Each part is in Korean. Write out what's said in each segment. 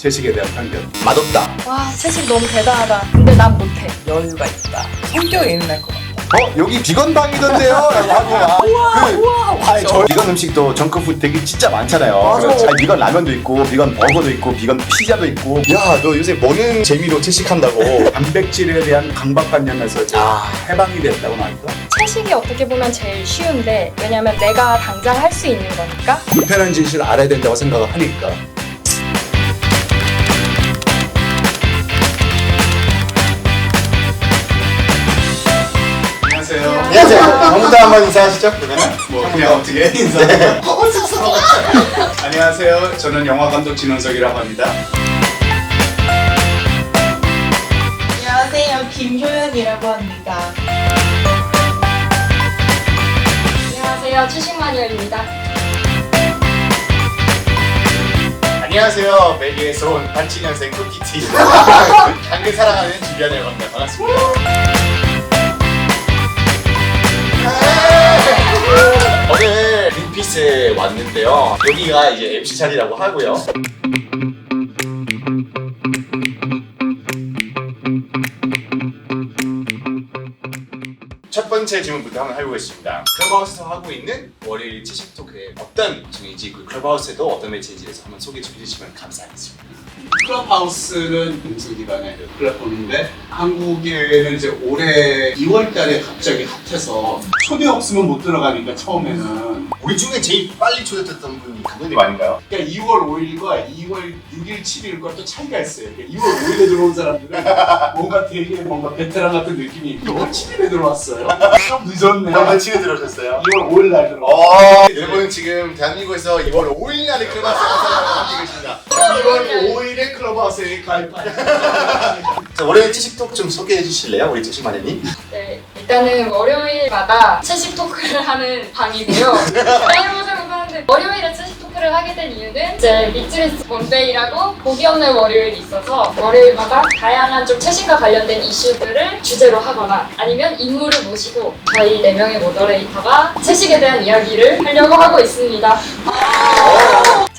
채식에 대한 편견. 맛없다. 와 채식 너무 대단하다. 근데 난 못해. 여유가 있다. 성격이 예민할 것 같다. 어 여기 비건 방이던데요? 라고 하고 막 그, 아니 저 비건 음식도 정크푸드 되게 진짜 많잖아요 맞아. 자, 비건 라면도 있고 비건 버거도 있고 비건 피자도 있고 야 너 요새 먹는 재미로 채식한다고 단백질에 대한 강박관념에서 아. 해방이 됐다고 나니까 채식이 어떻게 보면 제일 쉬운데 왜냐면 내가 당장 할 수 있는 거니까. 불편한 진실을 알아야 된다고 생각을 하니까 안녕하세요. 정부터 한번 인사하시죠 그러면 뭐 그냥 어떻게 인사? 안녕하세요. 저는 영화 감독 진원석이라고 합니다. 안녕하세요. 김효연이라고 합니다. 안녕하세요 마녀입니다. 안녕하세요 벨기에에서 온 87년생 쿠키티 당근 사랑하는 주변이라고 합니다 반갑습니다 오늘 린피스에 왔는데요 여기가 이제 MC 자리라고 하고요 첫 번째 질문부터 한번 해보겠습니다. 클럽하우스에서 하고 있는 월요일 채식 토크의 어떤 중인지 그 클럽하우스에도 어떤 매체인지에서 한번 소개해 주시면 감사하겠습니다. 클럽하우스는 공수 기반의 그 플랫폼인데 한국에는 이제 올해 2월달에 갑자기 핫해서 초대 없으면 못 들어가니까 처음에는 우리 중에 제일 빨리 초대됐던 분이 감독님 아닌가요? 그러니까 2월 5일과 2월 6일, 7일과 또 차이가 있어요. 그러니까 2월 5일에 들어온 사람들은 뭔가 되게 뭔가 베테랑 같은 느낌이 2월 7일에 들어왔어요. 좀 늦었네. 몇 며칠에 들어오셨어요? 2월 5일 날 들어. 어, 여러분 지금 대한민국에서 2월 5일 날에 클럽하우스에 함께 계십니다. 2월 5일에 클럽하우스에 가입하셨어요. 자, 월요일 채식톡 좀 소개해 주실래요? 우리 채식 마녀님? 네, 일단은 월요일마다 채식 토크를 하는 방이고요. 해보자고 하는데 월요일에 채식 토크를 하게 된 이유는 이제 미트리스 본데이라고 보기 없는 월요일이 있어서 월요일마다 다양한 좀 채식과 관련된 이슈들을 주제로 하거나 아니면 인물을 모시고 저희 네 명의 모더레이터가 채식에 대한 이야기를 하려고 하고 있습니다.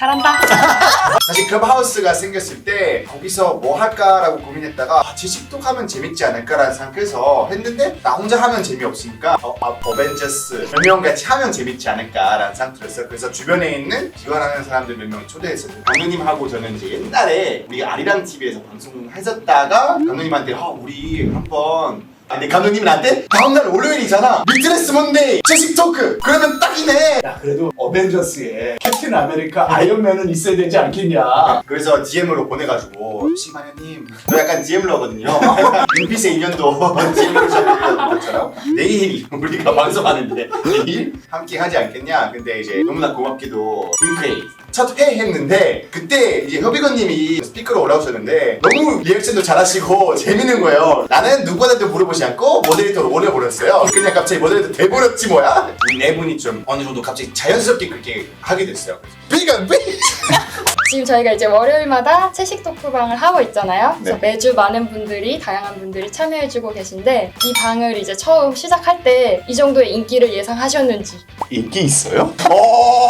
잘한다. 사실 클럽하우스가 생겼을 때 거기서 뭐 할까라고 고민했다가 아, 채식톡 하면 재밌지 않을까라는 생각해서 했는데 나 혼자 하면 재미없으니까 어, 아, 어벤져스 몇 명 같이 하면 재밌지 않을까라는 생각 들었어요. 그래서 주변에 있는 기관하는 사람들 몇 명 초대했어요. 감독님하고 저는 이제 옛날에 우리 아리랑 TV에서 방송했었다가 감독님한테 아 우리 한번 아, 근데 감독님은 나한테 다음날 월요일이잖아. 미트레스 monday 채식 토크. 그러면 딱이네. 야 그래도 어벤져스에 캡틴 아메리카 아이언맨은 있어야 되지 않겠냐. 그래서 DM으로 보내가지고. 시마녀님. 저 약간 DM러거든요. 윈피스의 인연도 DM으로 시작했던 것처럼. 내일 우리가 방송하는데 내일 함께 하지 않겠냐? 근데 이제 너무나 고맙게도 윙크웨이 첫회 했는데 그때 이제 협의건님이 스피커로 올라오셨는데 너무 리액션도 잘하시고 재밌는 거예요. 나는 누구한테도 물어보 지 않고 모데레이터로 올려버렸어요 그냥 갑자기 모데레이터 돼버렸지 뭐야 우리 네 분이 좀 어느 정도 갑자기 자연스럽게 그렇게 하게 됐어요 비건 비 지금 저희가 이제 월요일마다 채식 토크방을 하고 있잖아요. 그래서 네. 매주 많은 분들이 다양한 분들이 참여해주고 계신데 이 방을 이제 처음 시작할 때 이 정도의 인기를 예상하셨는지 인기 있어요?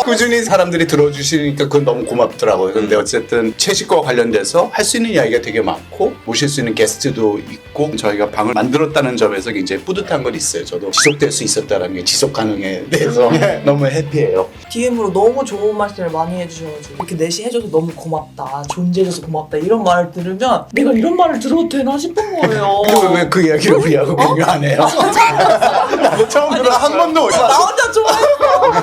꾸준히 사람들이 들어주시니까 그건 너무 고맙더라고요. 근데 어쨌든 채식과 관련돼서 할 수 있는 이야기가 되게 많고 모실 수 있는 게스트도 있고 저희가 방을 만들었다는 점에서 굉장히 뿌듯한 건 있어요. 저도 지속될 수 있었다는 게 지속 가능에 대해서 너무 해피해요. DM으로 너무 좋은 말씀을 많이 해주셔가지고 이렇게 내시 해줘서 너무 고맙다. 존재해줘서 고맙다. 이런 말을 들으면 내가 이런 말을 들어도 되나 싶은 거예요. 근데 왜그 이야기를 우리하고 공유 안 해요? 뭐 처음 들어 한 번도 나 혼자 좋아했어.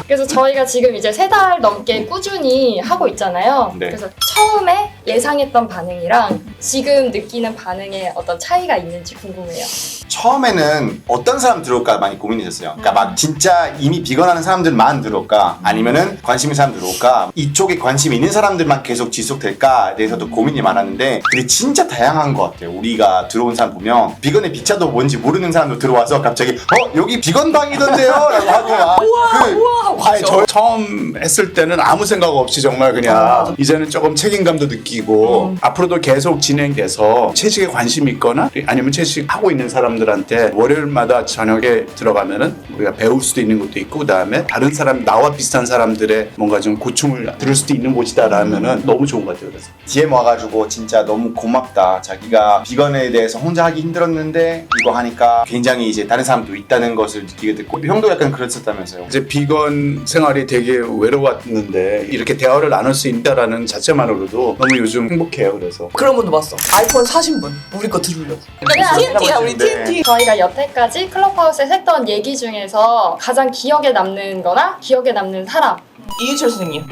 그래서 저희가 지금 이제 세 달 넘게 꾸준히 하고 있잖아요. 네. 그래서 처음에 예상했던 반응이랑 지금 느끼는 반응에 어떤 차이가 있는지 궁금해요. 처음에는 어떤 사람 들어올까 많이 고민했었어요. 그러니까 막 진짜 이미 비건하는 사람들만 들어올까 아니면은 관심 있는 사람 들어올까 이쪽에 관심 있는 사람들만 계속 지속될까에 대해서도 고민이 많았는데 근데 진짜 다양한 것 같아요. 우리가 들어온 사람 보면 비건의 비차도 뭔지 모르는 사람도 들어와서 갑자기 어 여기 비건 방이던데요? 라고 하고 막 그, 아니, 저 처음 했을 때는 아무 생각 없이 정말 그냥 이제는 조금 책 임감도 느끼고 음. 앞으로도 계속 진행돼서 채식에 관심이 있거나 아니면 채식 하고 있는 사람들한테 월요일마다 저녁에 들어가면은 우리가 배울 수도 있는 것도 있고 그다음에 다른 사람 나와 비슷한 사람들의 뭔가 좀 고충을 들을 수도 있는 곳이다라면은 너무 좋은 것 같아요. 그래서 DM 와가지고 진짜 너무 고맙다. 자기가 비건에 대해서 혼자 하기 힘들었는데 이거 하니까 굉장히 이제 다른 사람도 있다는 것을 느끼게 됐고 형도 약간 그랬었다면서요. 이제 비건 생활이 되게 외로웠는데 이렇게 대화를 나눌 수 있다라는 자체만으로 도 너무 요즘 행복해요. 그래서 그런 분도 봤어. 아이폰 사신 분 우리 거 들으려고. 네, TNT야 우리 네. TNT. 저희가 여태까지 클럽하우스에서 했던 얘기 중에서 가장 기억에 남는 거나 기억에 남는 사람 이유철 선생님.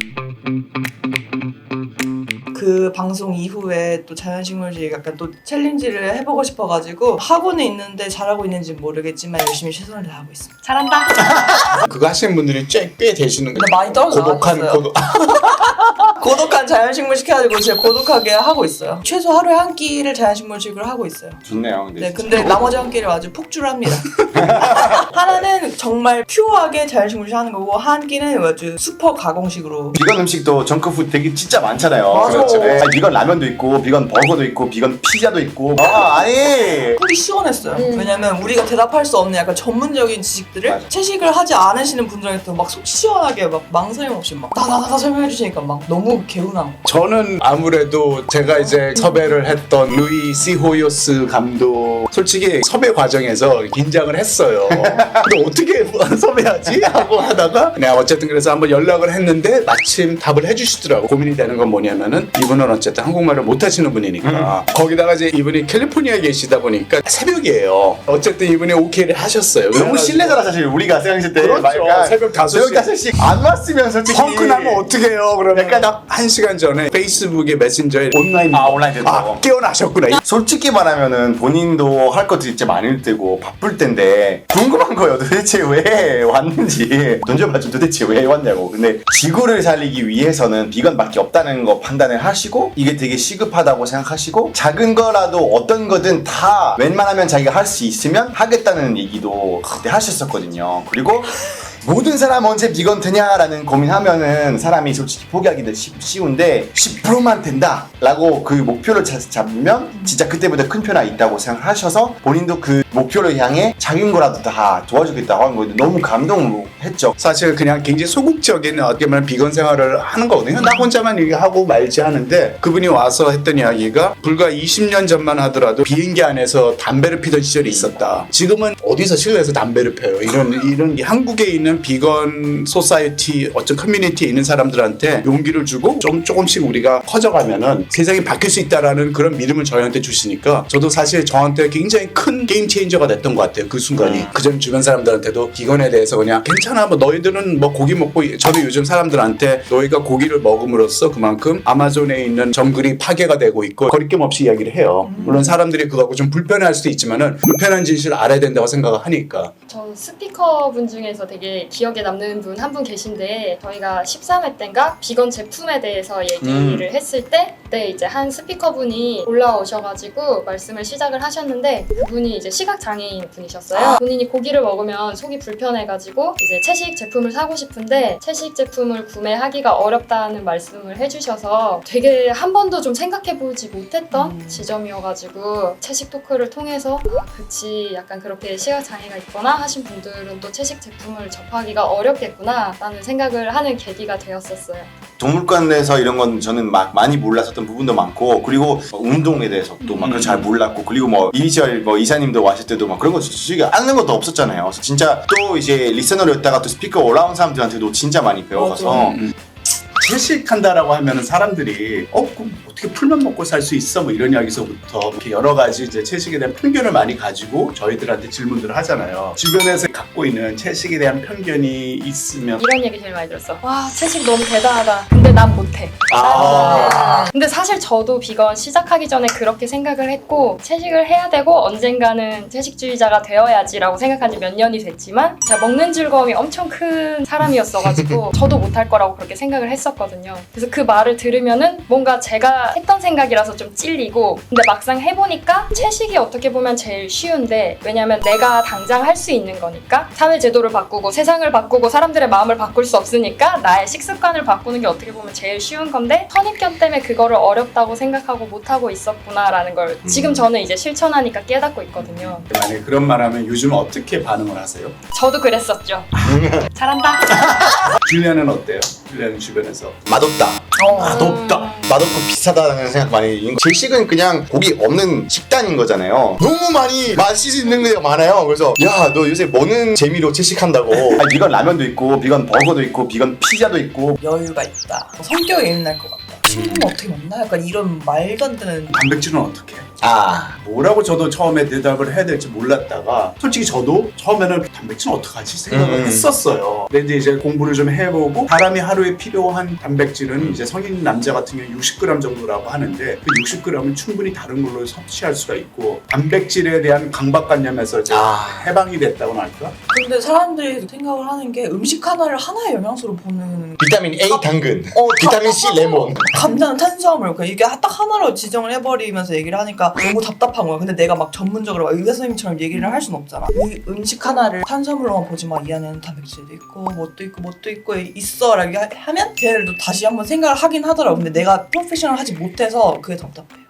그 방송 이후에 또 자연식물질 약간 또 챌린지를 해보고 싶어가지고 학원에 있는데 잘하고 있는지 모르겠지만 열심히 최선을 다하고 있습니다. 잘한다 그거 하시는 분들이 꽤, 꽤 되시는 근데 많이 떨어져 고독한 나갔어요. 고독 고독한 자연식물 시켜가지고 진짜 고독하게 하고 있어요. 최소 하루에 한 끼를 자연식물식으로 하고 있어요. 좋네요. 근데, 네, 진짜. 근데 나머지 한 끼를 아주 폭주합니다. 하나는 정말 퓨어하게 자연식물식 하는 거고 한 끼는 아주 슈퍼 가공식으로. 비건 음식도 정크푸드 되게 진짜 많잖아요. 맞아. 그렇죠. 네. 아니, 비건 라면도 있고, 비건 버거도 있고, 비건 피자도 있고. 아, 아니. 속이 시원했어요. 음. 왜냐면 우리가 대답할 수 없는 약간 전문적인 지식들을 맞아. 채식을 하지 않으시는 분들한테 막속 시원하게 막 망설임 없이 막 다다다다 설명해 주시니까 막 너무 개운하고. 저는 아무래도 제가 이제 섭외를 했던 루이 시호요스 감독 솔직히 섭외 과정에서 긴장을 했어요. 근데 어떻게 섭외하지 하고 하다가 내가 어쨌든 그래서 한번 연락을 했는데 마침 답을 해주시더라고. 고민이 되는 건 뭐냐면은 이분은 어쨌든 한국말을 못 하시는 분이니까 거기다가 이제 이분이 캘리포니아에 계시다 보니까 새벽이에요. 어쨌든 이분이 오케이를 하셨어요. 너무 그래가지고 신뢰잖아, 사실. 우리가 생각했을 때. 그렇죠. 새벽 5시. 새벽 5시 안 왔으면 솔직히. 펑크 나면 어떡해요? 그러면 약간 딱한 시간 전에 페이스북에 메신저에 온라인 아, 온라인 된다고. 아, 깨어나셨구나. 솔직히 말하면은 본인도 할 것도 진짜 많을 때고 바쁠 텐데 궁금한 거예요 도대체 왜 왔는지 던져봤죠 도대체 왜 왔냐고 근데 지구를 살리기 위해서는 비건밖에 없다는 거 판단을 하시고 이게 되게 시급하다고 생각하시고 작은 거라도 어떤 거든 다 웬만하면 자기가 할 수 있으면 하겠다는 얘기도 그때 하셨었거든요 그리고 모든 사람 언제 비건 되냐라는 고민하면은 사람이 솔직히 포기하기도 쉽- 쉬운데 10%만 된다 라고 그 목표를 자- 잡으면 진짜 그때보다 큰 변화 있다고 생각하셔서 본인도 그 목표를 향해 작은 거라도 다 도와주겠다고 하는 거에 너무 감동했죠 사실 그냥 굉장히 소극적인 어떻게 보면 비건 생활을 하는 거거든요. 나 혼자만 이렇게 하고 말지 하는데 그분이 와서 했던 이야기가 불과 20년 전만 하더라도 비행기 안에서 담배를 피던 시절이 있었다. 지금은 어디서 실내에서 담배를 펴요. 이런 이런 한국에 있는 비건 소사이티 어떤 커뮤니티에 있는 사람들한테 용기를 주고 좀 조금씩 우리가 커져가면은 세상이 바뀔 수 있다라는 그런 믿음을 저희한테 주시니까 저도 사실 저한테 굉장히 큰 게임 체인저가 됐던 것 같아요. 그 순간이. 음. 그전 주변 사람들한테도 비건에 대해서 그냥 괜찮아 뭐 너희들은 뭐 고기 먹고 저는 요즘 사람들한테 너희가 고기를 먹음으로써 그만큼 아마존에 있는 정글이 파괴가 되고 있고 거리낌 없이 이야기를 해요. 물론 사람들이 그거하고 좀 불편해할 수도 있지만은 불편한 진실을 알아야 된다고 생각을 하니까 저 스피커 분 중에서 되게 기억에 남는 분 한 분 계신데 저희가 13회 때인가 비건 제품에 대해서 얘기를 했을 때 그때 이제 한 스피커 분이 올라오셔가지고 말씀을 시작을 하셨는데 그분이 이제 시각 장애인 분이셨어요. 본인이 고기를 먹으면 속이 불편해가지고 이제 채식 제품을 사고 싶은데 채식 제품을 구매하기가 어렵다는 말씀을 해주셔서 되게 한 번도 좀 생각해보지 못했던 음. 지점이어가지고 채식 토크를 통해서 아 그치 약간 그렇게 시각 장애가 있거나 하신 분들은 또 채식 제품을 접 하기가 어렵겠구나 라는 생각을 하는 계기가 되었었어요. 동물관 에서 이런 건 저는 막 많이 몰랐었던 부분도 많고 그리고 뭐 운동에 대해서 또막 음. 잘 몰랐고 그리고 뭐 이니셜 뭐 이사님도 왔을 때도 막 그런 거 솔직히 아는 것도 없었잖아요. 그래서 진짜 또 이제 리서너였다가 또 스피커 올라온 사람들한테도 진짜 많이 배워가서 맞아. 음. 채식한다라고 하면은 사람들이 어 그럼 어떻게 풀만 먹고 살 수 있어 뭐 이런 이야기서부터 이렇게 여러 가지 이제 채식에 대한 편견을 많이 가지고 저희들한테 질문들을 하잖아요. 주변에서 갖고 있는 채식에 대한 편견이 있으면 이런 얘기 제일 많이 들었어. 와 채식 너무 대단하다. 근데 난 못해. 아. 근데 사실 저도 비건 시작하기 전에 그렇게 생각을 했고 채식을 해야 되고 언젠가는 채식주의자가 되어야지라고 생각한 지 몇 년이 됐지만 제가 먹는 즐거움이 엄청 큰 사람이었어가지고 저도 못할 거라고 그렇게 생각을 했었거든요. 그래서 그 말을 들으면은 뭔가 제가 했던 생각이라서 좀 찔리고 근데 막상 해보니까 채식이 어떻게 보면 제일 쉬운데 왜냐면 내가 당장 할 수 있는 거니까 사회 제도를 바꾸고 세상을 바꾸고 사람들의 마음을 바꿀 수 없으니까 나의 식습관을 바꾸는 게 어떻게 보면 제일 쉬운 건데 선입견 때문에 그거를 어렵다고 생각하고 못하고 있었구나라는 걸 지금 저는 이제 실천하니까 깨닫고 있거든요. 만약에 그런 말 하면 요즘 어떻게 반응을 하세요? 저도 그랬었죠. 잘한다. 줄리아는 어때요? 줄리아는 주변에서 맛없다. 어. 맛없다. 맛없고 비싸다는 생각 많이. 제식은 그냥 고기 없는 식단인 거잖아요. 너무 많이 맛있는 데가 많아요. 그래서 야 너 요새 먹는 재미로 채식한다고. 아니, 비건 라면도 있고, 비건 버거도 있고, 비건 피자도 있고. 여유가 있다. 성격이 예민할 것 같다. 친구는 어떻게 만나? 약간 이런 말도 안 되는 단백질은 어떻게? 아 뭐라고 저도 처음에 대답을 해야 될지 몰랐다가 솔직히 저도 처음에는 단백질은 어떡하지 생각을 음. 했었어요. 근데 이제 공부를 좀 해보고 사람이 하루에 필요한 단백질은 이제 성인 남자 같은 경우 60g 정도라고 하는데 그 60g은 충분히 다른 걸로 섭취할 수가 있고 단백질에 대한 강박관념에서 이제 아. 해방이 됐다고나 할까? 근데 사람들이 생각을 하는 게 음식 하나를 하나의 영양소로 보는 비타민 A 당근, 어, 비타민 C 레몬. 감자는 탄수화물. 그러니까 이게 딱 하나로 지정을 해버리면서 얘기를 하니까 너무 답답한 거야 근데 내가 막 전문적으로 막 의사 선생님처럼 얘기를 할 수는 없잖아. 이 음식 하나를 탄수화물로만 보지 마 이 안에는 단백질도 있고 뭣도 있고 뭣도 있고 있어 라고 하- 하면 걔네들도 다시 한번 생각을 하긴 하더라고. 근데 내가 프로페셔널 하지 못해서 그게 답답해요.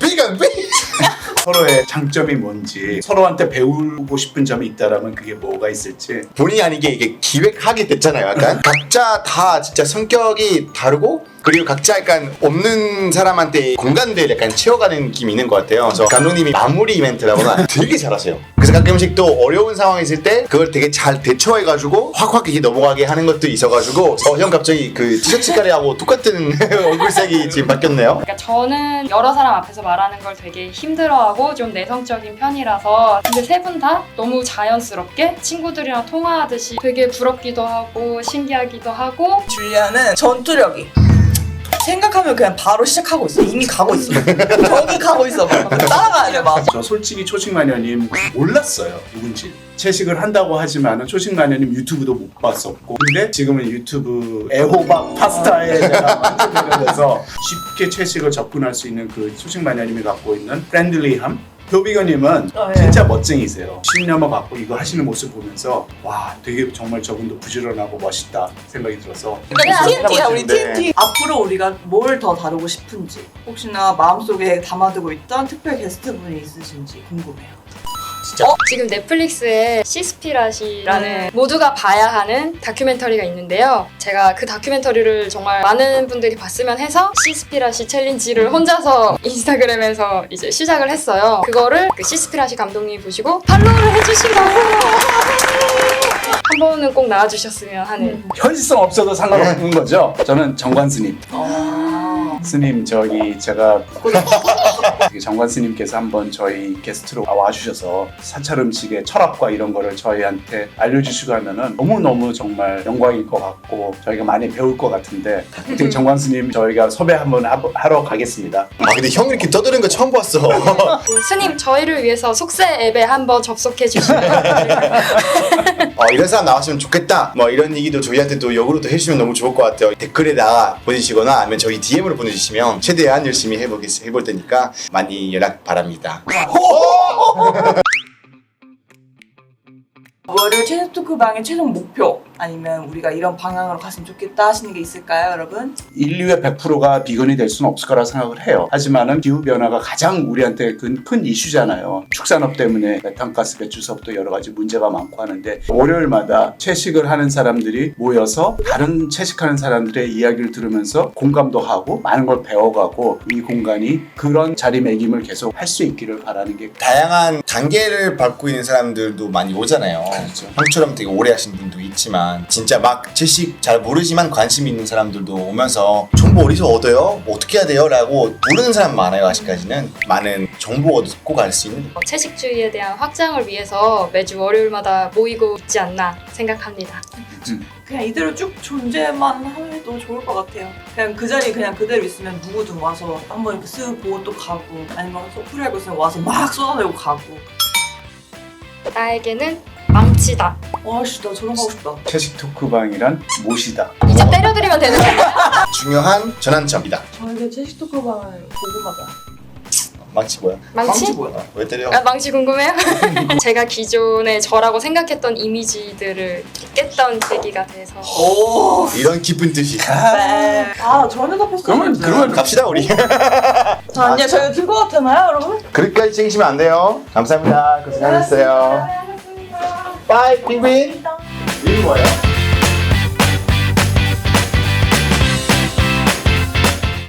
비건 비. 서로의 장점이 뭔지 서로한테 배우고 싶은 점이 있다라면 그게 뭐가 있을지. 본의 아니게 이게 기획하게 됐잖아요. 약간. 각자 다 진짜 성격이 다르고 그리고 각자 약간 없는 사람한테 공간들 약간 채워가는 느낌이 있는 것 같아요. 그래서 감독님이 마무리 이벤트라거나 되게 잘하세요. 그래서 가끔씩 또 어려운 상황이 있을 때 그걸 되게 잘 대처해가지고 확확 이렇게 넘어가게 하는 것도 있어가지고 어 형 갑자기 그 티셔츠 가리하고 똑같은 얼굴색이 지금 바뀌었네요. 그러니까 저는 여러 사람 앞에서 말하는 걸 되게 힘들어하고 좀 내성적인 편이라서 근데 세 분 다 너무 자연스럽게 친구들이랑 통화하듯이 되게 부럽기도 하고 신기하기도 하고 줄리아는 전투력이 생각하면 그냥 바로 시작하고 있어. 이미 가고 있어. 저기 가고 있어. 막 따라가야 돼 막. 저 솔직히 초식 마녀님 몰랐어요 누군지. 채식을 한다고 하지만은 초식 마녀님 유튜브도 못 봤었고. 근데 지금은 유튜브 애호박 파스타에 제가 만족하게 돼서 쉽게 채식을 접근할 수 있는 그 초식 마녀님이 갖고 있는 프렌들리함 효비거님은 어, 예. 진짜 멋쟁이세요. 신념을 갖고 이거 하시는 모습 보면서 와 되게 정말 저분도 부지런하고 멋있다 생각이 들어서 그러니까 TNT야 우리. TNT 앞으로 우리가 뭘 더 다루고 싶은지 혹시나 마음속에 담아두고 있던 특별 게스트분이 있으신지 궁금해요 진짜 지금 넷플릭스에 시스피라시라는 네. 모두가 봐야 하는 다큐멘터리가 있는데요. 제가 그 다큐멘터리를 정말 많은 분들이 봤으면 해서 시스피라시 챌린지를 혼자서 인스타그램에서 이제 시작을 했어요. 그거를 그 시스피라시 감독님이 보시고 팔로우를 해주신 거예요. 한 번은 꼭 나와주셨으면 하는. 현실성 없어도 상관없는 거죠. 저는 정관 스님. 아... 스님 저기 제가 그 정관 스님께서 한번 저희 게스트로 와주셔서 사찰 음식의 철학과 이런 거를 저희한테 알려주시고 하면은 너무 너무 정말 영광일 것 같고 저희가 많이 배울 것 같은데 하여튼 정관 스님 저희가 섭외 한번 하- 하러 가겠습니다. 아 근데 형 이렇게 떠드는 거 처음 봤어. 그 스님 저희를 위해서 속세 앱에 한번 접속해 주시면 어, 이런 사람 나왔으면 좋겠다. 뭐 이런 얘기도 저희한테 또 역으로 또 해주시면 너무 좋을 것 같아요. 댓글에다가 보내주시거나 아니면 저희 DM으로 보내주시면 최대한 열심히 해보겠, 해볼 테니까 많이 연락 바랍니다. 월요일 최종 토크방의 최종 목표 아니면 우리가 이런 방향으로 갔으면 좋겠다 하시는 게 있을까요 여러분? 인류의 100%가 비건이 될 수는 없을 거라 생각을 해요. 하지만은 기후 변화가 가장 우리한테 큰, 큰 이슈잖아요. 축산업 때문에 메탄가스 배출서부터 여러 가지 문제가 많고 하는데 월요일마다 채식을 하는 사람들이 모여서 다른 채식하는 사람들의 이야기를 들으면서 공감도 하고 많은 걸 배워가고 이 공간이 그런 자리매김을 계속 할 수 있기를 바라는 게 다양한 단계를 밟고 있는 사람들도 많이 오잖아요. 그렇죠. 형처럼 되게 오래 하신 분도 있지만 진짜 막 채식 잘 모르지만 관심 있는 사람들도 오면서 정보 어디서 얻어요? 뭐 어떻게 해야 돼요? 라고 모르는 사람 많아요 아직까지는 많은 정보 얻고 갈 수 있는 어, 채식주의에 대한 확장을 위해서 매주 월요일마다 모이고 있지 않나 생각합니다. 그냥 이대로 쭉 존재만 해도 좋을 것 같아요. 그냥 그 자리에 그냥 그대로 있으면 누구든 와서 한번 이렇게 쓱 보고 또 가고 아니면 소프리 알고 있으면 와서 막 쏟아내고 가고 나에게는 모시다. 와씨 나 저런 가고 싶다. 채식 토크방이란 못이다. 이제 때려드리면 되는 거예요? 중요한 전환점이다. 저에게 채식 토크방은 고구마다. 망치 뭐야? 망치? 뭐야? 왜 때려? 아, 망치 궁금해요? 제가 기존에 저라고 생각했던 이미지들을 깼던 계기가 돼서 오. 이런 기쁜 뜻이. 네. 아 전혀 답했어. 그러면 그러면 갑시다 우리. 자 이제 저희 들고 되나요 여러분? 그릇까지 챙기시면 안 돼요. 감사합니다. 고생하셨어요. 빠이 핑빈. 이름 뭐예요?